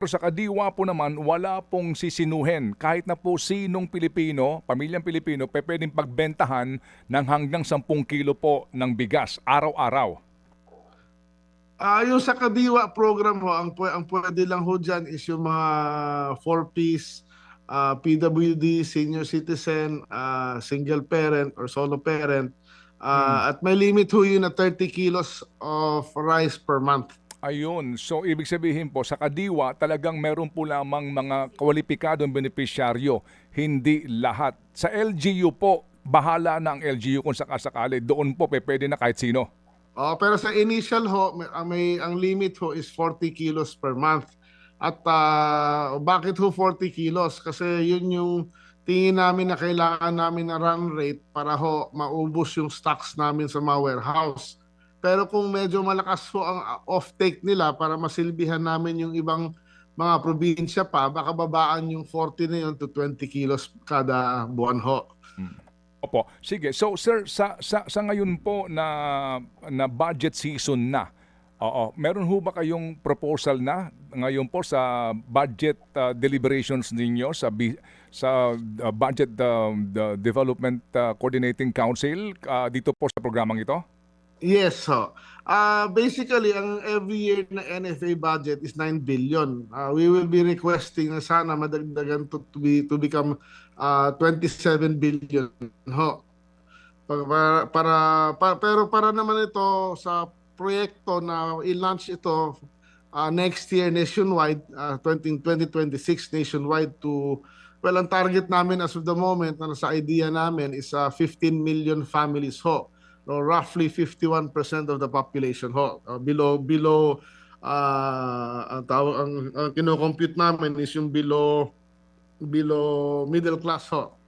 Pero sa kadiwa po naman, wala pong sisinuhin. Kahit na po sinong Pilipino, pamilyang Pilipino, pe pwedeng pagbentahan ng hanggang 10 kilo po ng bigas araw-araw. Ah, yung sa Kadiwa program ho, ang, ang pwede lang ho dyan is yung mga four-piece, ah, PWD, senior citizen, ah, single parent or solo parent. Ah, At may limit ho yun na 30 kilos of rice per month. Ayun. So, ibig sabihin po, sa kadiwa, talagang meron po lamang mga kwalipikadong benepisyaryo. Hindi lahat. Sa LGU po, bahala na ang LGU kung sakasakali. Doon po, pwede na kahit sino. Oh, pero sa initial ho, may, ang may ang limit ho is 40 kilos per month. At ah, bakit ho 40 kilos? Kasi yun yung tingin namin na kailangan namin na run rate para ho maubos yung stocks namin sa mga warehouse. Pero kung medyo malakas ho ang ah, off-take nila para masilbihan namin yung ibang mga probinsya pa, baka babaan yung 40 na yun to 20 kilos kada buwan ho. Opo. Sige. So, sir, sa, sa, sa ngayon po na, na budget season na, Oo. Meron ho ba kayong proposal na ngayon po sa budget uh, deliberations ninyo sa bi- sa uh, Budget uh, the Development uh, Coordinating Council uh, dito po sa programang ito? Yes, so. Uh, basically, ang every year na NFA budget is 9 billion. Uh, we will be requesting na sana madagdagan to, to, be, to become uh, 27 billion. Ho. Para, para, para, pa- pero para naman ito sa proyekto na i-launch ito uh, next year nationwide, uh, 20, 2026 nationwide to Well, ang target namin as of the moment na sa idea namin is uh, 15 million families ho no, roughly 51% of the population ho. Uh, below below uh, ang tawag ang, ang kino-compute namin is yung below below middle class ho.